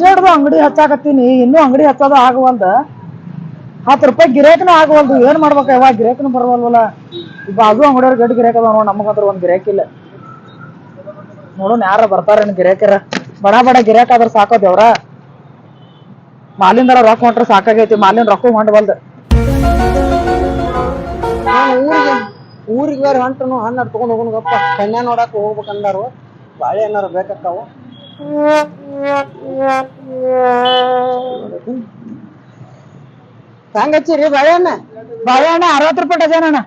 ಮುಂಜಾಡ್ದು ಅಂಗಡಿ ಹಚ್ಚಾಕತ್ತೀನಿ, ಇನ್ನೂ ಅಂಗಡಿ ಹಚ್ಚೋದ ಆಗವಲ್ದ? ಹತ್ತು ರೂಪಾಯಿ ಗಿರೇಕನ ಆಗವಲ್ದು, ಏನ್ ಮಾಡ್ಬೇಕು? ಯಾವಾಗ ಗಿರೇಕನ ಬರವಲ್ವಲ್ಲ? ಈ ಬಾಜು ಅಂಗಡಿಯವ್ರ ಗಡ್ ಗಿರೇಕ ಅದಾವ ನೋಡ್ ನಮಗಂತ್ರ ಒಂದ್ ಗಿರಾಕಿಲ್ಲ ಇಲ್ಲ. ನೋಡೋಣ ಯಾರ ಬರ್ತಾರೇನ್ ಗಿರೇಕರ ಬಡ ಬಡ ಗಿರಾಕ ಆದ್ರ ಸಾಕೋ ದೇವ್ರ ಮಾಲಿಂದರ ರೊಕ್ಕ ಹೊಂಟ್ರೆ ಸಾಕಾಗೈತಿ, ಮಾಲಿನ ರೊಕ್ಕ ನಾನು ಊರಿಗೆ ಊರಿಗೆ ಬೇರೆ ಹೊಂಟನು ಹಣ್ಣು ತಗೊಂಡ್ ಹೋಗೋಣ ಕನ್ಯಾ ನೋಡಕ್ ಹೋಗ್ಬೇಕಂದಾರು, ಬಾಳೆ ಏನಾರು ಬೇಕಾಕ್ಕಾವ ಹೆಂಗ್ ಹಚ್ಚಿರಿ ಬಾಳೆಹಣ್ಣ ಬಾಳೆಹಣ್ಣ ಅರವತ್ತು ರೂಪಾಯಿ ಡಜನ್ ಅಣ್ಣ.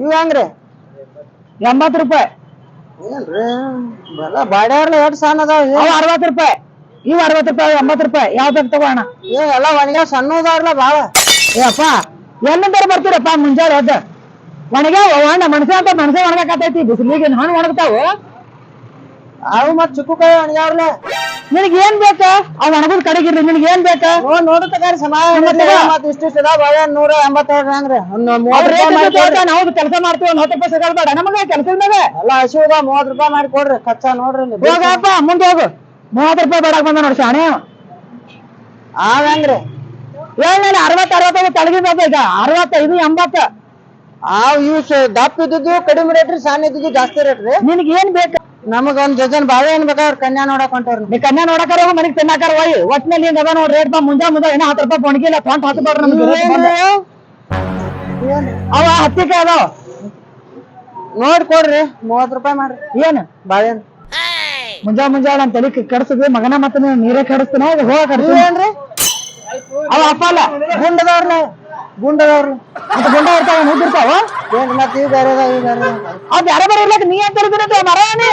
ಇವ್ ಹೆಂಗ್ರಿ? ಎಂಬತ್ತು ರೂಪಾಯಿ. ಏನ್ರಿ? ಬೆಲ್ಲ ಬಾಡ್ಯಾರ್ಲ ಎಷ್ಟ್ ಸಣ್ಣ ಅದಾವ ಅವು ಅರವತ್ತು ರೂಪಾಯಿ. ಇವು ಅರವತ್ತು ರೂಪಾಯಿ ಎಂಬತ್ತು ರೂಪಾಯಿ. ಯಾವ್ದು ತಗೋ ಅಣ್ಣ. ಏ ಎಲ್ಲ ಒಣಗ್ಯಾವ ಸಣ್ಣದಾವ್ರಲ್ಲ ಬಾಳ ಏ ಅಪ್ಪ ಎಲ್ಲಿಂದ ಬರ್ತೀರಪ್ಪ ಮುಂಜಾನೆ ಎದ್ದ? ಒಣಗ್ಯಾವ ಅಣ್ಣ ಮನುಷ್ಯ ಅಂತ ಮನುಷ್ಯ ಒಣಗಾಕತೈತಿ. ಬಿಸಿಲಿಗೆ ನಾನು ಒಣಗ್ತಾವು. ಅವು ಮತ್ ಚಿಕ್ಕಕಾಯಿ ಒಣಗ್ಯಾವ್ರಲ್ಲ ನಿನಗೆ ಏನ್ ಬೇಕ? ಅವ್ ಒಣಗುದ್ ಕಡೆಗಿರ್ಲಿ ನಿನಗೆ ಏನ್ ಬೇಕ? ನೋಡ್ ನೋಡು ತಗಾರಿ ಸಮಾನ ಮತ್ ಇಷ್ಟಿಷ್ಟ ಅದಾವ ಬಾಳೆಹಣ್ಣು ನೂರ ಎಂಬತ್ತೇಳ್ರಿ ಹೆಂಗ್ರಿ ಮೂವತ್. ನಾವು ಕೆಲಸ ಮಾಡ್ತೀವಿ ಒಂದ್ ಹತ್ತು ರೂಪಾಯಿ ಸಿಗಲ್ಬೇಡ. ನಮಗೆ ಕೆಲಸದ ಮ್ಯಾಗ ಅಲ್ಲ ಹಸಿವು ಮೂವತ್ ರೂಪಾಯಿ ಮಾಡಿ ಕೊಡ್ರಿ. ಕಚ್ಚಾ ನೋಡ್ರಿ ಹೋಗಪ್ಪ ಮುಂದೆ ಹೋಗು. ಮೂವತ್ತು ರೂಪಾಯಿ ಬೇಡಕ್ ಬಂದ ನೋಡಿ ಶಾಣೆ. ಆವ್ ಹೆಂಗ್ರಿ ಏನ್ ನಾನು ಅರವತ್ತು ಅರವತ್ತೈದು ತಳಗಿದ ಈಗ. ಅರವತ್ತೈದು ಎಂಬತ್ತ. ಆ ಇವ್ ದಪ್ಪ ಇದ್ದಿದ್ದು ಕಡಿಮೆ ರೇಟ್ ರೀ ಸಣ್ಣ ಇದ್ದಿದ್ದು ಜಾಸ್ತಿ ರೇಟ್ ರೀ ನಿನಗೆ ಏನ್ ಬೇಕ? ನಮಗ ಜೊಜನ್ ಬಾಳೆ ಬಾಳೆಹಣ್ಣು ಬೇಕಾದ್ರೆ ಕನ್ಯಾ ನೋಡಕ್ ಹೊಂಟವ್ರಿ ನೀ ಕನ್ಯಾ ನೋಡಕಾರ ಮನಿಗ್ ತಿನ್ನಾಕಾರ ಹೋಯ್. ಒಟ್ನಲ್ಲಿ ಹಿಂಗ ಅದ ನೋಡ್ ರೇಟ್ ಬಾ ಮುಂಜಾ ಮುಂಜಾ ಏನ ಹತ್ತು ರೂಪಾಯಿ ಒಣಗಿಲ್ಲ ಪಾಂಟ್ ಹತ್ತು ನಮ್ಗೆ. ಅವ ಹತ್ತಿಕಾಯಿ ಅದಾವ. ನೋಡ್ ಕೊಡ್ರಿ ಮೂವತ್ ರೂಪಾಯಿ ಮಾಡ್ರಿ. ಏನ್? ಬಾಳೆಹಣ್ಣು ಮುಂಜಾ ಮುಂಜಾ ನನ್ ತಲೆ ಕೆಡಿಸಿದ್ವಿ ಮಗನ ಮತ್ತೆ ನೀರೇ ಕೆಡಿಸ್ತೀನಿ ಹೋಗ ಕಡ್ಸಿ ಅವ ಅಪ್ಪ ಅಲ್ಲ. ಗುಂಡದವ್ರಲ್ಲ ಅಂತ ಗುಂಡ ಇರ್ತಾವ ಮುದ್ದಿರ್ತಾವ ಏನ್ ಮತ್ ಇವ್ ಬೇರೆ ಅದಾವ, ಇವ್ ಬೇರೆ ಅದಾವ. ಅವ್ ಬ್ಯಾರೆ ಬೇರೆ ಇರ್ಲಕ್ಕ ನೀ ಅಂತ ತಿಳಿದಿರ ಮರ ಏನೇ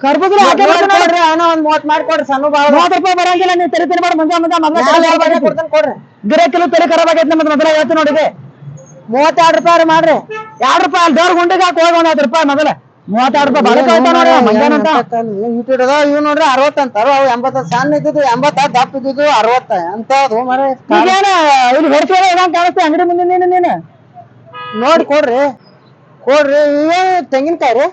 ಕರ್ಬುದ್ರೆ ಹಾಕಿ ನೋಡ್ ಕೊಡ್ರಿ ಅಣ್ಣ ಒಂದ್ ಮೂವತ್ ಮಾಡಿ ಕೊಡ್ರಿ ಸಣ್ಣ ಬಾಳ ಮೂವತ್ತು ರೂಪಾಯಿ ಬರಂಗಿಲ್ಲ ನೀವು ತರಿ ತಿನ್ಬೇಡ ಮುಂಜಾ ಮುಂಜಾ ಮೊದಲ ಕೊಡ್ತೇನ್ ಕೊಡ್ರಿ. ಗಿರೆ ಕಿಲೋ ತಲೆ ಖರಾಬ್ ಆಗೈತೆ ನಮ್ಮದು ಮೊದಲ ಹೇಳ್ತೀನಿ ನೋಡಿ ಮೂವತ್ತೆರಡು ರೂಪಾಯಿ ಮಾಡ್ರಿ. ಎರಡು ರೂಪಾಯಿ ಅಲ್ಲಿ ದೇವ್ರ ಗುಂಡಿಗೆ ಹಾಕಿ ಹೋಗಿ ಒಂದ್ ಹತ್ತು ರೂಪಾಯಿ ಮೊದಲ ಮೂವತ್ತೆರಡು ರೂಪಾಯಿ ಬಾಳಕ ಆಯ್ತಾ ನೋಡಿ ಮಂಜಾನ ಅಂತ. ಇಟ್ಟಿಡ್ ಅದಾವ ಇವ್ ನೋಡ್ರಿ ಅರವತ್ತ ಅಂತಾರ? ಅವು ಎಂಬತ್ತ ಸಣ್ಣ ಇದ್ದಿದ್ದು ಎಂಬತ್ತ ದಪ್ಪ ಇದ್ದಿದ್ದು ಅರವತ್ತ. ಅಂತ ಅದು ಮರ ಈಗೇನ ಇಲ್ಲಿ ಹೊರತು ಏನಂತ ಕಾಣಿಸ್ತೆ ಅಂಗಡಿ ಮುಂದೆ ನೀನು ನೀನು. ನೋಡಿ ಕೊಡ್ರಿ. ಕೊಡ್ರಿ. ಏನ್ ತೆಂಗಿನಕಾಯಿ ರೀ?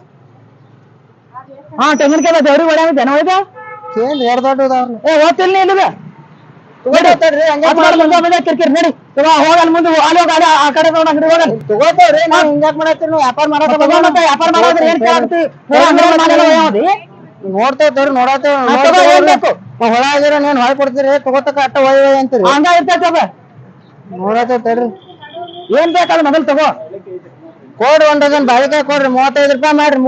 ಹಾ ತೆಂಗಿನಕಾಯಿ ದೇವ್ರಿಗೆ ಹೊಡ್ಯಾಗ ಜನ ಹೋಯ್ತಾ? ಏನ್ ಎರಡ್ ದೊಡ್ಡ ಏ ಓದ್ತಿಲ್ಲ ಮುಂದೆ ಕಿರ್ಕಿರ್ ನಡಿ. ಇವಾಗ ಹೋಗಲ್ ಮುಂದೆ ಅಲ್ಲಿ ಗಾಡಿ ಆ ಕಡೆ ತಗೊಂಡ್ ಅಂಗಡಿ ಹೋಗಲ್. ತಗೋತೇವ್ರಿ ನಾವ್ ಹಿಂಗ್ಯಾಕ್ ಮಾಡತ್ತೀರಿ ನೀವು? ವ್ಯಾಪಾರ ಮಾಡಕ ಮತ್ತೆ ವ್ಯಾಪಾರ ಮಾಡೋದ್ರೆ ಏನ್ ಕೇಳ್ತಿ ನೋಡ್ತೇವ್ ತೋರಿ ನೋಡತ್ತೇವ್? ಹೊಳ ಆಗಿರ ನೀನ್ ಹೊಳ್ ಕೊಡ್ತೀರಿ ತಗೋತಕ ಅಟ್ಟ ಒಳ್ಳೆ ಅಂತೀರಿ. ಹಂಗ ಇರ್ತೈತೆ ಅದ ನೋಡತ್ತೇವ್ ತಡ್ರಿ ಏನ್ ಬೇಕಲ್ಲ ಮೊದಲು ತಗೋ. ಕೊಡ್ರಿ ಒಂದ್ ಡಜನ್ ಬಾಳಿಕಾಯಿ ಕೊಡ್ರಿ ಮೂವತ್ತೈದು ರೂಪಾಯಿ ಮಾಡ್ರಿ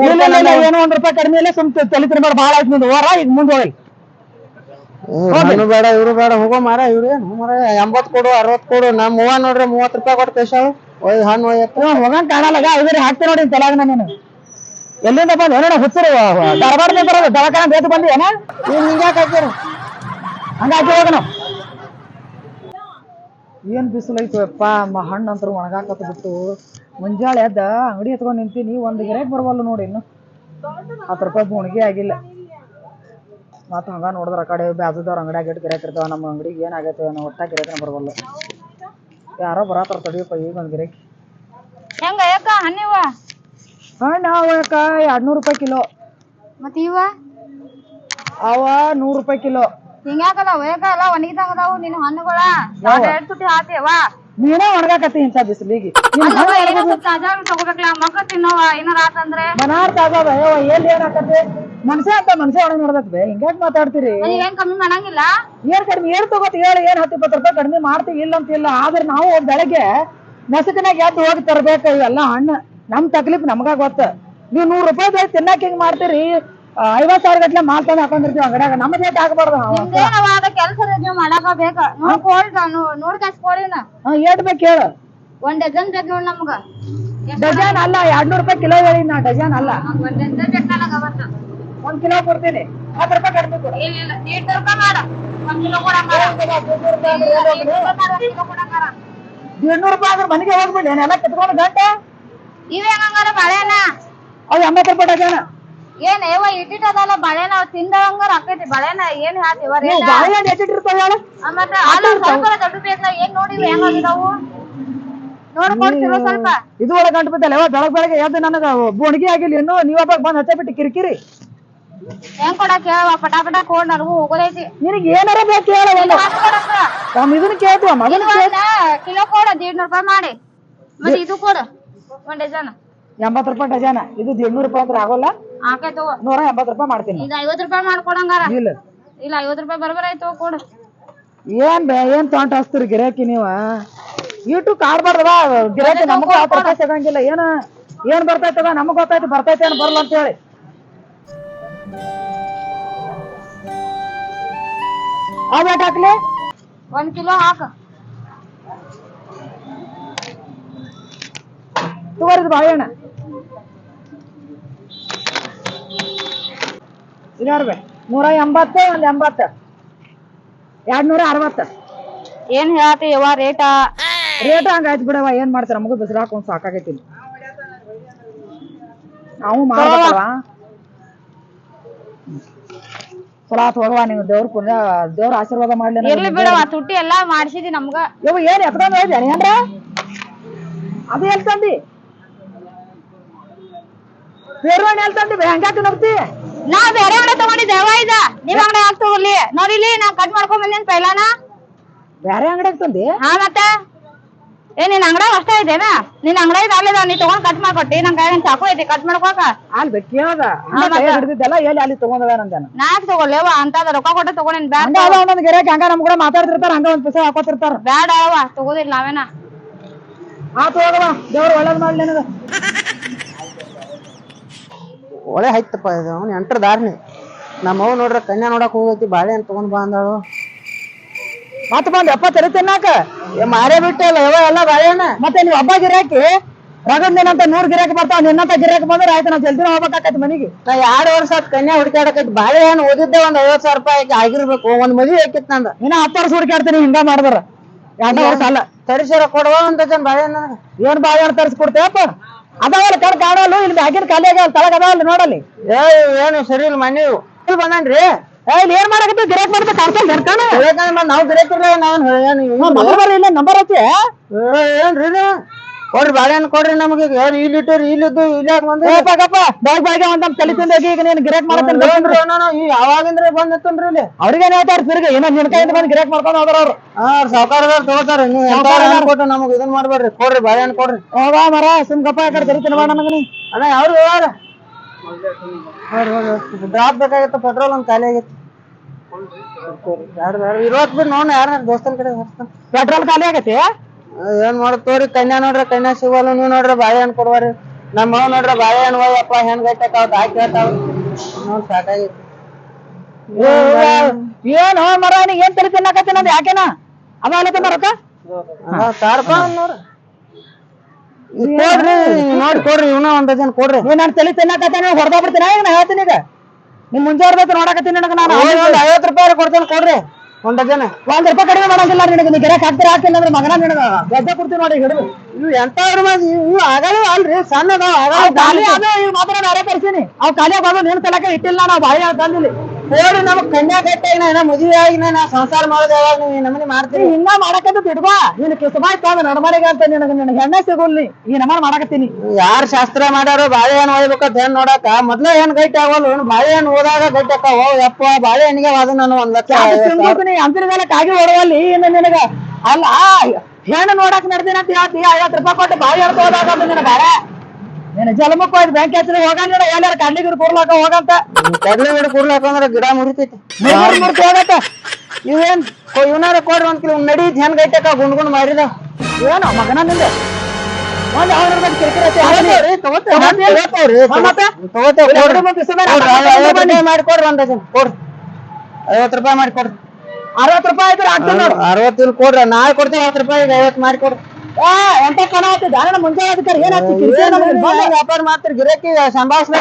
ಏನೋ ಒಂದ್ ರೂಪಾಯಿ ಕಡಿಮೆ ಇಲ್ಲ ಸುಮ್ ತಲೆ ಬಹಳ ಭಾಳ ಆಯ್ತು ನಿಂದು. ಹೋರ ಈಗ ಮುಂದೆ ಹೋಗಿ. ನಾನು ಬೇಡ ಇವ್ರು ಬೇಡ ಹೋಗೋ ಮಾರ ಇವ್ರು ಏನು ಮಾರ? ಎಂಬತ್ ಕೊಡು ಅರವತ್ ಕೊಡು ನಮ್ ಮೂವ ನೋಡ್ರಿ ಮೂವತ್ ರೂಪಾಯಿ ಕೊಟ್ಟು ಪೇಶಾವ್ ಒಯ್ ಹಣ್ಣು ಒಯ್ಯತ್ತ ಹೋಗಂಗ್ ಕಾಣಲ್ಲ ಇದ್ರ ಹಾಕ್ತಿ ನೋಡಿ ತಲೆಯಾಗ ನಾನು. ಎಲ್ಲಿಂದ ಬಂದು ಏನೋ ಹುಚ್ಚರು ಧಾರವಾಡದಿಂದ ಬರೋದು ದವಾಖಾನೆ ಬೇತು ಬಂದಿ ಏನ ನೀವು ಹಿಂಗ್ಯಾಕ್ ಹಾಕಿರಿ ಹಂಗ ಹಾಕಿ ಹೋಗೋಣ ಏನ್ ಬಿಸಿಲು ಐತು ಅಪ್ಪ ಹಣ್ಣು ಅಂತ ಒಣಗಾಕತ್ ಬಿಟ್ಟು. ಮುಂಜಾಳೆ ಎದ್ದ ಅಂಗಡಿ ಎತ್ಕೊಂಡ್ ನಿಂತೀನಿ ಒಂದ್ ಗಿರಾಕ್ ಬರವಲ್ಲ ನೋಡಿ ಇನ್ನು. ಹತ್ತು ರೂಪಾಯಿ ಬೋಣಿಗೆ ಆಗಿಲ್ಲ. ಮತ್ತ ಹಂಗ ನೋಡಿದ್ರ ಆ ಕಡೆ ಬ್ಯಾಸದವ್ರ ಅಂಗಡಿಯಾಗ ಇಟ್ಟು ಗಿರಾಕಿ ಇರ್ತಾವ ನಮ್ಮ ಅಂಗಡಿಗೆ ಏನಾಗೈತೆ ಏನೋ ಒಟ್ಟ ಗಿರಾಕಿನ ಬರವಲ್ಲ ಯಾರೋ ಬರಾತಾರ ತಡಿಯಪ್ಪ ಈಗ ಒಂದ್ ಗಿರಾಕಿ. ಹೆಂಗ ಅಯ್ಯಕ್ಕ ಹಣ್ಣಿವ ಹಣ್ಣು ಅವ ಅಕ್ಕ ಎರಡ್ನೂರು ರೂಪಾಯಿ ಕಿಲೋ. ಮತ್ತೆ ಇವ? ಅವ ನೂರು ರೂಪಾಯಿ ಕಿಲೋ. ಹಿಂಗ್ಯಾಕಲ್ಲ ಯಾಕ ಎಲ್ಲ ಒಣಗಿದಾಗ ಅದಾವು ನಿನ್ ಹಣ್ಣುಗಳ? ಎರಡ್ ತುಟಿ ಹಾಕ್ತೇವ ನೀನೇ ಒಣಗಾಕತ್ತಿ ಇಂಥ ಬಿಸಿಲಿಗೆ ಏನೋ ತಗೋಬೇಕಲ್ಲ ಮಕ್ಕ ತಿನ್ನೋವ ಏನಾರ ಆತಂದ್ರೆ? ಮನಾರ್ ಏನ್ ಏನ್ ಏನಾಕತ್ತೆ ಮನುಷ್ಯ ಅಂತ ಮನುಷ್ಯ ಒಳಗೆ ನೋಡ್ದತ್ವೆ ಹಿಂಗ್ಯಾಕ್ ಮಾತಾಡ್ತೀರಿ? ಏನ್ ಕಮ್ಮಿ ಮಾಡಂಗಿಲ್ಲ. ಏನ್ ಕಡಿಮೆ ಏನ್ ತಗೋತಿ ಹೇಳಿ ಏನ್ ಹತ್ತು ಇಪ್ಪತ್ತು ರೂಪಾಯಿ ಕಡಿಮೆ ಮಾಡ್ತೀವಿ ಇಲ್ಲ ಅಂತ ಇಲ್ಲ. ಆದ್ರೆ ನಾವು ಬೆಳಗ್ಗೆ ನಸುಕಿನಾಗ ಎದ್ದು ಹೋಗಿ ತರ್ಬೇಕು ಇವೆಲ್ಲ ಹಣ್ಣು. ನಮ್ ತಕ್ಲೀಫ್ ನಮ್ಗ ಗೊತ್ತ. ನೀವು ನೂರ್ ರೂಪಾಯಿ ಬೆಳೆ ತಿನ್ನಕ್ ಹಿಂಗ್ ಮಾಡ್ತೀರಿ? ಐವತ್ ಸಾವಿರ ಗಟ್ಲೆ ಮಾಲ್ ತಂದು ಹಾಕೊಂಡಿರ್ತೀವಿ ಅಂಗಡ್ಯಾಗ. ನಮ್ಮ ರೇಟ್ ಆಗ್ಬಾರ್ದು ಕೆಲ್ಸ ನೀವು ಮಾಡಾಕ ಬೇಕ? ನೋಡ್ ಕಸ್ ಏಟ್ ಬೇಕು ಹೇಳು? ಒಂದ್ ಡಜನ್ ಬೇಕು ನೋಡ್ ನಮ್ಗ. ಡಜನ್ ಅಲ್ಲ ಎರಡ್ನೂರು ರೂಪಾಯಿ ಕಿಲೋ ಹೇಳಿ ನಾ ಡಜನ್ ಅಲ್ಲ. ಒಂದ್ ಡಜನ್ ಬೇಕ್ ನನಗ ಅವತ್ತ ಒಂದ್ ಕಿಲೋ ಕೊಡ್ತೀನಿ. ಹತ್ತು ರೂಪಾಯಿ ಕಡಿಮೆ ಕೊಡು. ಇಲ್ಲ ಇಲ್ಲ ರೂಪಾಯಿ ಮಾಡ. ಒಂದ್ ಕಿಲೋ ಇನ್ನೂರು ರೂಪಾಯಿ ಆದ್ರೆ ಮನೆಗೆ ಹೋಗ್ಬಿಡಿ. ಎಲ್ಲ ಕಿತ್ಕೊಂಡು ಗಂಟೆ? ಇವ್ ಹೆಂಗಾರ ಬಾಳೆನ? ಅವು ಎಂಬತ್ತು ರೂಪಾಯಿ ಡಜನ್ ಏನ್ ಏವ ಇಟ್ಟಿಟ್ ಅದಲ್ಲ ಬಾಳೆನ ತಿಂದಂಗಾರ ಆಕೈತಿ. ಬಾಳೆನ ಏನ್ ನೀವು ಬಾಳೆಹಣ್ಣು ಎಷ್ಟಿಟ್ಟಿರ್ತಾವ ಹೇಳು. ಮತ್ತೆ ಸ್ವಲ್ಪ ದೊಡ್ಡ ಏನ್ ನೋಡಿವಿ ಹೆಂಗಾಗಿದಾವು ನೋಡ್ಕೊಡ್ತಿರೋ ಸ್ವಲ್ಪ. ಇದು ಒಳಗೆ ಗಂಟು ಬಿದ್ದಲ್ಲ ಬೆಳಗ್ ಬೆಳಗ್ಗೆ ಎದ್ದು ನನಗೆ ಬೋಣಿಗೆ ಆಗಿಲ್ಲ ಇನ್ನು ನೀವೊಬ್ಬ ಬಂದ್ ಹಚ್ಚ ಬಿಟ್ಟು ಕಿರಿಕಿರಿ. ಹೆಂಗ್ ಕೊಡಕ್ ಹೇಳವ? ಪಟಾ ಪಟಾ ಕೊಡ್ ನನಗೂ ಹೋಗೋದೈತಿ. ನಿನಗೆ ಏನಾರ ಬೇಕು ಹೇಳ ಒಂದು ಕೊಡಕ್ಕ. ನಮ್ಮ ಇದನ್ನ ಕೇಳ್ತೀವ? ಮಗನ ಒಂದ ಕಿಲೋ ಕೊಡ ದೀಡ್ ರೂಪಾಯಿ ಮಾಡಿ. ಮತ್ತೆ ಇದು ಕೊಡ. ಒಂದ್ ಡಜನ್. ಎಂಬತ್ತು ರೂಪಾಯಿ ಡಜನ. ಇದು ಎಂಟ್ನೂರು ರೂಪಾಯಿ ಅಂದ್ರೆ ಆಗೋಲ್ಲ. ಆಕೆ ತಗೋ. ನೂರ ಎಂಬತ್ತು ರೂಪಾಯಿ ಮಾಡ್ತೀನಿ ಇದು ಐವತ್ ರೂಪಾಯಿ ಮಾಡ್ಕೊಡಂಗಾರ. ಇಲ್ಲ. ಇಲ್ಲ ಐವತ್ ರೂಪಾಯಿ ಬರಬರ ಆಯ್ತು ಕೊಡು. ಏನ್ ಬೇ ಏನ್ ತೊಂಟ ಹಚ್ತೀರಿ ಗಿರಾಕಿ ನೀವ? ಇಟ್ಟು ಕಾಡ್ಬಾರ್ದವ? ಗಿರಾಕಿ ನಮಗ ಹತ್ತು ರೂಪಾಯಿ ಸಿಗಂಗಿಲ್ಲ ಏನ ಏನ್ ಬರ್ತೈತದ? ನಮಗ್ ಗೊತ್ತೈತಿ ಬರ್ತೈತಿ ಏನ್ ಬರಲ್ಲ ಅಂತ ಹೇಳಿ ಎಷ್ಟ್ ಹಾಕ್ಲಿ ಒಂದ್ ಕಿಲೋ ಹಾಕ ತಗೋರಿದ್ ಬಾಳೆಹಣ್ಣ ಇದಾರ್ಬೆ ನೂರ ಎಂಬತ್ತು ಒಂದ್ ಎಂಬತ್ತು ಎರಡ್ ನೂರ ಅರವತ್ತು ಏನ್ ಹೇಳತಿ ಯವ್ವ ರೇಟ ರೇಟ್ ಹಂಗಾಯ್ತು ಬಿಡವ ಏನ್ ಮಾಡ್ತಾರ? ನಮಗೂ ಬಿಸಿಲು ಒಂದ್ ಸಾಕಾಗೈತಿ. ನಾವು ಮಾಡ್ಬೇಕಲ್ವ ಚಲೋ ಆತ್ ನೀವು ದೇವ್ರ ಪುಣ್ಯ ದೇವ್ರ ಆಶೀರ್ವಾದ ಮಾಡ್ಲಿ ನನಗೆ. ಇರ್ಲಿ ಬಿಡವ ತುಟ್ಟಿ ಎಲ್ಲಾ ಮಾಡ್ಸಿದಿ ನಮ್ಗ. ಇವ್ ಏನ್ ಎತ್ಕೊಂಡ್ ಹೋಯ್ತು ಏನ್ರ ಅದು ಎಲ್ ತಂದಿ? ಪೇರ್ವಾಣಿ ಎಲ್ ತಂದಿ? ಹೆಂಗಾಕ ನಗ್ತಿ ನಾ ಬೇರೆ ಅಂಗಡಿ ತಗೊಂಡಿದ್ದೆ ಯಾವ ಇದ? ನೀವ್ ಅಂಗಡಿ ಯಾಕೆ ತಗೊಳ್ಳಿ ನೋಡಿಲಿ ನಾ ಕಟ್ ಮಾಡ್ಕೊಂಡ್ ಬಂದೇನ್ ಪೈಲಾನ? ಬೇರೆ ಅಂಗಡಿಯಾಗ ತಂದಿ? ಹಾ ಮತ್ತೆ? ಏ ನಿನ್ ಅಂಗಡ ಅಷ್ಟ ಇದೇನಾ ನಿನ್ ಅಂಗಡ ಅಲ್ಲದ ನೀ ತಗೊಂಡ್ ಕಟ್ ಮಾಡ್ಕೊಟ್ಟಿ ನನ್ ಕೈ ಚಾಕು ಐತಿ ಕಟ್ ಮಾಡ್ಕೋಕ? ಅಲ್ಲಿ ಬೆ ಕೇಳದ ಹಿಡಿದಿದ್ದೆಲ್ಲ ಎಲ್ಲಿ ಅಲ್ಲಿ ತಗೊಂಡದ ನಂದೇನ ನಾ ಯಾಕೆ ತಗೊಳ್ಳೇವ ಅಂತ ರೊಕ್ಕ ಕೊಟ್ಟ ತಗೊಂಡಿನ್ ಬ್ಯಾಡ ಹಂಗ ಅದ ಒಂದೊಂದ್ ಗಿರಾಕಿ ಹಂಗ ನಮ್ ಕೂಡ ಮಾತಾಡ್ತಿರ್ತಾರ ಹಂಗ ಒಂದ್ ಪೈಸೆ ಹಾಕೋತಿರ್ತಾರ. ಬ್ಯಾಡ ಅವ ತಗೋದಿಲ್ಲ ನಾವೇನ. ಆ ತಗೋ ದೇವ್ರ ಒಳ್ಳೇದ್ ಮಾಡ್ಲಿ ನಿನಗ. ಒಳ್ಳೆ ಹೈತಪ್ಪ ಇದು ಅವ್ನು ಎಂಟ್ರ ದಾರ್ನಿ. ನಮ್ಮ ಅವ್ ನೋಡ್ರ ಕನ್ಯಾ ನೋಡಕ್ ಹೋಗೈತಿ ಬಾಳೆಹಣ್ಣು ತಗೊಂಡ್ ಬಾ ಅಂದಾಳು. ಮತ್ತ ಬಂದ್ ಎಪ್ಪ ತರಿ ತಿನ್ನಾಕ? ಮಾರೇ ಬಿಟ್ಟಲ್ಲ ಯಾವ ಎಲ್ಲ ಬಾಳೆಹಣ್ಣ. ಮತ್ತೆ ನೀವ್ ಹಬ್ಬ ಗಿರಾಕಿ ರಗನ್ ದಿನ ಅಂತ ನೂರ್ ಗಿರಾಕಿ ಬರ್ತಾವ ನಿನ್ನಂತ ಗಿರಾಕ್ ಬಂದ್ರೆ ಆಯ್ತು ನಾವ್ ಜಲ್ದಿನ ಹೋಗ್ಬೇಕಾಕೈತಿ ಮನಿಗೆ. ನಾ ಎರಡು ವರ್ಷ ಆತ್ ಕನ್ಯಾ ಹುಡುಕಾಡಕೈತಿ ಬಾಳೆಹಣ್ಣು ಓದಿದ್ದೆ ಒಂದ್ ಐವತ್ ಸಾವಿರ ರೂಪಾಯಿ ಆಗಿರ್ಬೇಕು ಒಂದ್ ಮದ್ವಿ ಹಾಕಿತ್ ನಂದ. ಇನ್ನ ಹತ್ತು ವರ್ಷ ಹುಡುಕಾಡ್ತೀನಿ ಹಿಂಗ ಮಾಡಿದ್ರ. ಎರಡು ವರ್ಷ ಅಲ್ಲ. ತರಿಸಿರ ಕೊಡುವ ಅಂತ ಜನ ಬಾಳೆ. ಏನ್ ಬಾಳೆಹಣ್ಣು ತರಿಸ್ಕೊಡ್ತೇವಪ್ಪ ಅದಾವಲ್ಲ ಕರ್ ಕಾಣಲ್ಲ ಇಲ್ಲಿ ಬ್ಯಾಗಿನ ಖಾಲಿ ಆಗ್ಯಾವ ತಳಗ ಅದಾವಲ್ಲ ನೋಡಲ್ಲಿ. ಏ ಏನು ಸರಿ ಇಲ್ಲ ಮನೆ ಇಲ್ಲಿ ಬಂದನ್ರಿ. ಏನ್ ಮಾಡಕತ್ತಿ? ಗಿರಾಕ್ ಮಾಡ್ತಾ ಬರ್ತಾನ ನಾವು ನಾವ್ ನಂಬರ್ ನಂಬರ್ ಐತಿ. ಏನ್ರಿ? ಕೊಡ್ರಿ ಬಾಳೆಹಣ್ಣು ಕೊಡ್ರಿ ನಮಗೆ ಯಾರು ಇಲ್ಲಿ ಇಟ್ಟರಿ ಇಲ್ಲಿದ್ದು ಇಲ್ಲಿ ಯಾಕೆ ಬಂದ್ರಿ ಏ ಗಪ್ಪ. ಬಾಯ್ ಬಾಯ್ಗೆ ಒಂದ್ ತಲಿ ತಿಂದೋಗಿ ಈಗ ನೀನ್ ಗಿರಾಕ್ ಮಾಡ್ತೀನಿ ಯಾವಾಗಿಂದ್ರ ಬಂದ್ ಇಲ್ಲಿ? ಅವ್ರಿಗೇನ್ ಹೇಳ್ತಾರ ತಿರ್ಗಿ? ಏನೋ ನಿನ್ ಕೈಯಿಂದ ಬಂದು ಗಿರಾಕಿ ಮಾಡ್ಕೊಂಡು ಹೋದ್ರ ಅವ್ರು. ಹಾ ತಗೋತಾರೆ ತಗೋತಾರ ನೀವು ಎಂತ ಕೊಟ್ಟು ನಮಗೆ ಇದನ್ ಮಾಡ್ಬೇಡ್ರಿ. ಕೊಡ್ರಿ ಬಾಳೆಹಣ್ಣು ಕೊಡ್ರಿ. ಹೋಗ ಮರ ಸುಮ್ ಗಪ್ಪ ಆ ಕಡೆ ತರಿತೀನಿ ಮಾಡ ನನಗೆ ನೀ ಅಣ್ಣ ಡ್ರಾಪ್ ಬೇಕಾಗಿತ್ತು ಪೆಟ್ರೋಲ್ ಒಂದು ಖಾಲಿ ಆಗಿತ್ತು. ಬೇಡ ಇರೋತ್ ಬಿಟ್ಟು ನೋಡ್ ಯಾರ ದೋಸ್ತನ ಕಡೆ ಪೆಟ್ರೋಲ್ ಖಾಲಿ ಆಗೈತಿ? ಏನ್ ಮಾಡತ್ ತೋರಿ? ಕನ್ಯಾ ನೋಡ್ರಿ ಕನ್ಯಾ ಸಿಗೋಲ್ಲ ನೀವ್ ನೋಡ್ರಿ ಬಾಳೆಹಣ್ಣು ಕೊಡ್ಬಾರಿ ನಮ್ಮ ಮಗ ನೋಡ್ರಿ ಬಾಳೆಹಣ್ಣು ಹೋಯಪ್ಪ ಹೆಣ್ ಗೈತಕ್ಕ ಹಾಕಿ ಹೇಳ್ತಾವ ನೋಡ್ ಸಾಕಾಗೈತಿ ಏನು ಮರ ಏನ್ ತಲಿ ತಿನ್ನಕತ್ತೀನಿ ಅಂದ್ ಯಾಕೆನ? ಅದ ಅಲ್ಲತ್ತ ರೊಕ್ಕ? ನೋಡ್ರಿ. ಕೊಡ್ರಿ ನೋಡಿ ಕೊಡ್ರಿ ಇವನ ಒಂದ್ ಡಜನ್ ಕೊಡ್ರಿ. ನೀ ನನ್ ತಲೆ ತಿನ್ನಕತ್ತೀನಿ ಹೊಡೆದ ಬಿಡ್ತೀನಿ ಈಗ ನಾ ಹೇಳ್ತೀನಿ ಈಗ. ನಿಮ್ ಮುಂಜಾನೆ ಬೇಕು ನೋಡಕತ್ತೀನಿ ನನಗೆ ನಾನು. ಒಂದ್ ಒಂದ್ ಐವತ್ ರೂಪಾಯಿ ಕೊಡ್ತೇನೆ ಕೊಡ್ರಿ. ಒಂದ್ ಡಜನ್ ಒಂದ್ ರೂಪಾಯಿ ಕಡಿಮೆ ಮಾಡಂಗಿಲ್ಲ ನಿನಗೆ ನೀ ಗಿರಾಕ್ ಹಾಕ್ತಿರ ಹಾಕಿಲ್ಲ ಅಂದ್ರೆ ಮಗನ ನಿನಗ. ಗದ್ದೆ ಕೊಡ್ತೀನಿ ನೋಡಿ ಹಿಡಿದು. ಇವು ಎಂತ ಇವು ಆಗಲ್ಲ ಅಲ್ರಿ ಸಣ್ಣ ಅದಾವ ಖಾಲಿ ಅದು ಈಗ ಮಾತ್ರ ನಾರೇ ತರ್ಸೀನಿ ಅವ್ ಖಾಲಿ ಆಗೋದು ನಿನ್ ತಲಕ ಇಟ್ಟಿಲ್ಲ ನಾವು ಬಾಯಿ ತಂದಿಲ್ಲಿ ಹೋರಿ ನಮ್ ಕನ್ಯಾ ಏನ ಮದುವೆ ಆಗಿ ನಾ ಸಂಸಾರ ಮಾಡೋದು ಯಾವಾಗ ನೀವು ನಮ್ಮನೆ ಮಾಡ್ತೀನಿ ಹಿಂಗ ಮಾಡಕತ್ತ ತಿಡ್ಬಾ ನಿನ್ ಕಿಸಮಾಯ್ ತಂದ ಅಂತ ನಿನಗ ನಿನಗೆ ಹೆಣ್ಣೆ ಸಿಗೋಲ್ಲಿ ಈ ನಮನ ಮಾಡಕತ್ತೀನಿ. ಯಾರ್ ಶಾಸ್ತ್ರ ಮಾಡ್ಯಾರೋ ಬಾಳೆಹಣ್ಣು ಓದ್ಬೇಕಂತ ಹೆಣ್ ನೋಡಾಕ ಮೊದ್ಲ ಏನ್ ಗಟ್ಟಿ ಆಗೋಲ್ಲ. ಬಾಳೆಹಣ್ಣು ಓದಾಗ ಗಟ್ಟಿ ಆಕಾವ ಯಪ್ಪ ಬಾಳೆಹಣ್ಣಿಗೆ ವಾದ ನಾನು ಒಂದ್ ಲಕ್ಷ ಅಂತರಿಗೆಲ್ಲ ಕಾಗಿ ಹೊಡವಲ್ಲಿ ಇನ್ನು ನಿನಗ. ಅಲ್ಲ ಹೆಣ್ಣು ನೋಡಕ್ ನಡ್ದಿನ ಅಂತ ಹೇಳ್ತಿ ಐವತ್ತು ರೂಪಾಯಿ ಕೊಟ್ಟು ಬಾಯಿ ಹೇಳ್ತ ಹೋದಾಗ ಅದು ನಿನಗ ಬೇಡ ನೀನು ಜಲಮಕ್ಕೆ ಹೋಯ್ತು ಬ್ಯಾಂಕ್ ಹಚ್ಚಿದ್ರೆ ಹೋಗ ನೀನು ಎಲ್ಲಾರ ಕಡ್ಲಿಗೆ ಕೂರ್ಲಾಕ ಹೋಗಂತ. ಕಡ್ಲಿ ಗಿಡ ಕುರ್ಲಾಕಂದ್ರ ಗಿಡ ಮುರಿತೈತಿ. ಮೂರ್ ಮೂರ್ತಿ ಹೋಗತ್ತ. ಇವೇನ್ ಇವನಾರ ಕೊಡ್ರಿ ಒಂದ್ ಕಿಲೋ ನಡಿ ಹೆಣ್ ಗೈತಕ ಗುಂಡ್ ಗುಂಡ್ ಮಾರಿದ. ಏನು ಮಗನ ನಿಂದೆ. ಒಂದ್ ಅವ್ರ ಬಗ್ಗೆ ಕಿರಿಕಿರಿ. ತಗೋತೇವ್ರಿ, ಕೊಡ್ರಿ. ಬನ್ನಿ. ರೂಪಾಯಿ ಮಾಡಿ ಕೊಡ್ರಿ ಒಂದ್ ಡಜನ್ ಕೊಡ್ರಿ. ಐವತ್ತು ರೂಪಾಯಿ ಆಯ್ತು ಆಗ್ತದೆ ಇಲ್ಲಿ ಕೊಡ್ರಿ ನಾಳೆ ಕೊಡ್ತೀನಿ ಐವತ್ತು ರೂಪಾಯಿ ಐವತ್ತು ಮಾಡಿ ಕೊಡ್ರಿ. ಎಂತ ಕಣ ಆಗ್ತದೆ ನಾನು ಮುಂಜಾನೆ ಅದಕ್ಕೆ ಏನಾಗ್ತಿ ಏನ್ ವ್ಯಾಪಾರ ಮಾಡ್ತೀರಿ. ಗಿರಾಕಿ ಸಂಭಾಷಣೆ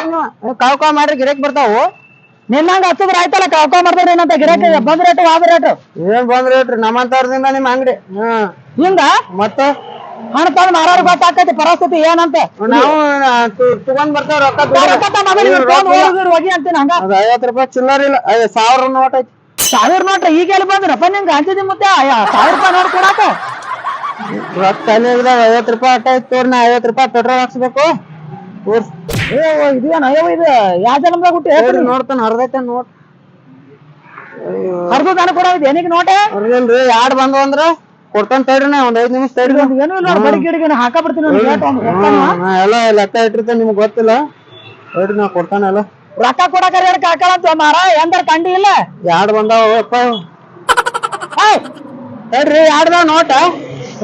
ಕಾವ್ ಕಾವ್ ಮಾಡ್ರಿ ಗಿರಾಕಿ ಬರ್ತಾವು. ನಿನ್ನಂಗ ಹಚ್ಚಿದ್ರೆ ಆಯ್ತಲ್ಲ. ಕಳ್ಕೊ ಮಾಡ್ತಾರ ಏನಂತ ಗಿರಾಕಿ. ಬಂದ್ ರೇಟ್ ವಾದ ರೇಟ್. ಏನ್ ಬಂದ್ ರೇಟ್ರಿ? ನಮ್ಮಂತವ್ರದಿಂದ ನಿಮ್ ಅಂಗಡಿ. ಹ್ಮ್. ಹಿಂಗ? ಮತ್ತ? ಹಣ ತಂದ್ ಮಾರಾರ ಗೊತ್ತಾಕತಿ ಪರಿಸ್ಥಿತಿ ಏನಂತ? ನಾವು ತಗೊಂಡ್ ಬರ್ತಾವ ರೊಕ್ಕ ಅಂತೀನಿ ಹಂಗ. ಅದ್ ಐವತ್ತು ರೂಪಾಯಿ ಚಿಲ್ಲರಿ ಇಲ್ಲ. ಸಾವಿರ ನೋಟ್ ಐತಿ. ಸಾವಿರ ನೋಟ್ರಿ ಈಗ ಎಲ್ಲಿ ಬಂದ್ರಪ್ಪ ನಿಂಗೆ ಅಂತಿದಿ ಮುತ್ತೆ ಸಾವಿರ ರೂಪಾಯಿ ನೋಡ್ ಕೊಡಾಕ. ರೊಕ್ಕ ಆಗಿದಾವ ಐವತ್ತು ರೂಪಾಯಿ ಅಟ್ಟ ಐತಿ ತೋರಿ ನಾ ಐವತ್ತು ರೂಪಾಯಿ ಪೆಟ್ರೋಲ್ ಹಾಕ್ಸ್ಬೇಕು. ತೋರ್ಸ್. ಏ ಇದೇನ ಅಯ್ಯೋ ಇದು ಯಾವ ಜನ್ಮದಾಗ ಹುಟ್ಟಿ ಹೇಳ್ರಿ ನೋಡ್ತಾನ ಹರ್ದೈತೆ ನೋಡ್. ಹರ್ದು ದನ ಕೂಡ ಇದೆ ಏನಿಗೆ ನೋಟೆ? ಹರ್ದಿಲ್ರಿ ಯಾಡ್ ಬಂದು ಅಂದ್ರ? ಕೊಡ್ತಾನ ತಡ್ರಿ ನಾ ಒಂದ್ ಐದ್ ನಿಮಿಷ ತಡ್ರಿ. ಏನೂ ಇಲ್ಲ ಬಡಿ ಗಿಡಿಗೆ ಎಲ್ಲ ಲೆಕ್ಕ ಇಟ್ಟಿರ್ತೇನೆ ನಿಮ್ಗೆ ಗೊತ್ತಿಲ್ಲ. ತಡ್ರಿ ನಾ ಕೊಡ್ತಾನ ಎಲ್ಲ. ರೊಕ್ಕ ಕೊಡಕರ ಕಾಕಳಂತ ಮಾರ ಎಂದರ ಕಂಡಿ ಇಲ್ಲ? ಯಾಡ್ ಬಂದಾವ ಅಪ್ಪ. ತಡ್ರಿ ಯಾಡ್ದ ನೋಟ?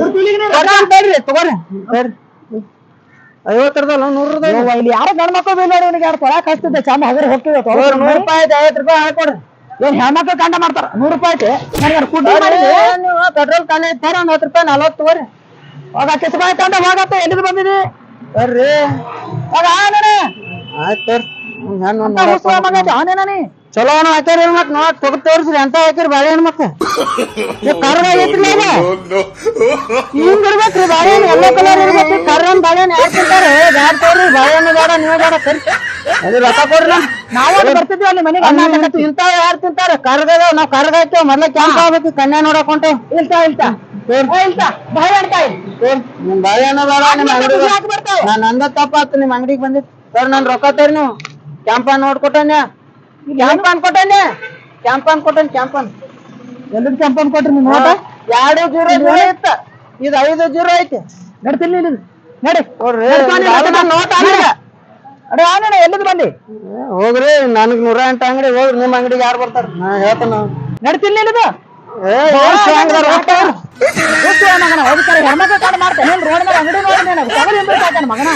ತಡ್ರಿ ತಗೋರಿ. ತಡ್ರಿ ಐವತ್ತರದಲ್ಲ ನೂರದ ಯವ್ವ, ಇಲ್ಲಿ ಯಾರು ಗಂಡ್ ಮಕ್ಕಳು ಬೀಳ್ ಅವ್ನಿಗೆ ಎರಡು ತೊಳಕ್ ಹಚ್ತಿದ್ದೆ ಚಂದ ಹಗರ್ ಹೋಗ್ತಿದ್ದೆ ನೂರು ರೂಪಾಯಿ ಐತೆ ಐವತ್ತು ರೂಪಾಯಿ ಹಾಕೊಡ್ರಿ ಏನ್ ಹೆಣ್ಮಕ್ಳು ಕಂಡ ಮಾಡ್ತಾರ? ನೂರು ರೂಪಾಯಿ ಐತಿ. ನನಗೆ ಕುಡ್ಡಿ ಪೆಟ್ರೋಲ್ ಖಾಲಿ ಐತಾರ ಒಂದ್ ಹತ್ತು ರೂಪಾಯಿ ನಲ್ವತ್ತು ತಗೋರಿ. ಹೋಗ ಕಿಸ್ಬಾಯ್ ತಂದ ಹೋಗತ್ತ ಎಲ್ಲಿದ್ ಬಂದಿದಿ? ಬರ್ರಿ. ಹೋಗ ಆಯ್ತು ಹೆಣ್ಣು ಚಲೋ ಹಾಕ್ಯಾರ ಮತ್ ನೋಡ್ ತೊಗದ್ ತೋರಿಸ್ರಿ ಅಂತ ಹಾಕಿರಿ ಬಾಳೆಹಣ್ಣು ಮತ್ತೆ ಮತ್ತ ಆಗೈತ್ರಿ ಐತ್ರಿ ಹಿಂಗ್ ಇರ್ಬೇಕ್ರಿ ಎಲ್ಲ ಕಲರ್ ಇರ್ಬೇಕು ಯಾಕೆ ತಿಂತಾರೆ ಬ್ಯಾಡ ತೋರಿ ಬಾಳೆಹಣ್ಣು ಬೇಡ ನೀವೇ ಬೇಡ ಕರಿ ಅದು ರೊಕ್ಕ ಕೊಡ್ರಿ. ನಾವು ಬರ್ತಿದ್ವಿ ಅಲ್ಲಿ ಮನೆಗೆ ಅನ್ನ ತಿಂತಾವ ಯಾರು ತಿಂತಾರ? ಕರ್ಗದ ನಾವ್ ಕರ್ಗ ಹಾಕ್ತೇವ್. ಮೊದ್ಲ ಕ್ಯಾಂಪ್ ಆಗ್ಬೇಕು ಕನ್ಯಾ ನೋಡಕ್ ಹೊಂಟೇವ್. ಇಲ್ತಾ ಇಲ್ತಾ? ಏ, ಇಲ್ತಾ? ಇಲ್? ನಿಮ್ ಬಾಳೆಹಣ್ಣು ಬೇಡ ನಿಮ್ ಅಂಗಡಿ ಯಾಕೆ ಬರ್ತಾವ ನಾನ್ ಅಂದ ತಪ್ಪಾತು ನಿಮ್ ಅಂಗಡಿಗೆ ಬಂದಿತ್ತು ಸರ್ ನನ್ ರೊಕ್ಕ ತೇರಿ ನೀವು ಕ್ಯಾಂಪನ್ ನೋಡ್ಕೊಟ್ಟನ್ಯ ಕ್ಯಾಂಪನ್ ಕೊಟ್ಟನ್ಯ? ಕ್ಯಾಂಪನ್ ಕೊಟ್ಟನ್ ಕ್ಯಾಂಪನ್ ಎಲ್ಲಿದ್ ಕ್ಯಾಂಪನ್ ಕೊಟ್ರಿ ನೋಟ ಎರಡು ಜೀರೋ ಜೀರೋ ಇತ್ತ. ಇದು ಐದು ಜೀರೋ ಐತಿ. ನಡ್ತಿಲ್ಲ ಇಲ್ಲಿ ನಡಿ. ನೋಡ್ರಿ ನೋಟ್. ಅಡೆ ಆನೇನ ಎಲ್ಲಿದ್ ಬಂದಿ ಹೋಗ್ರಿ ನನಗ್ ನೂರ ಎಂಟು ಅಂಗಡಿ ಹೋಗ್ರಿ ನಿಮ್ ಅಂಗಡಿಗೆ ಯಾರು ಬರ್ತಾರ? ನಾ ಹೇಳ್ತಾನ. ನಡ್ತಿಲ್ಲ ಇಲ್ಲಿದು ಏನ್ ಮಗನ ಮಾಡ್ತಾನೆ ರೋಡ್ ಮೇಲೆ ಅಂಗಡಿ ನೋಡಿ ನೀನು. ತಗಲಿ ಎಂಬ ಬಾ ಮಗನ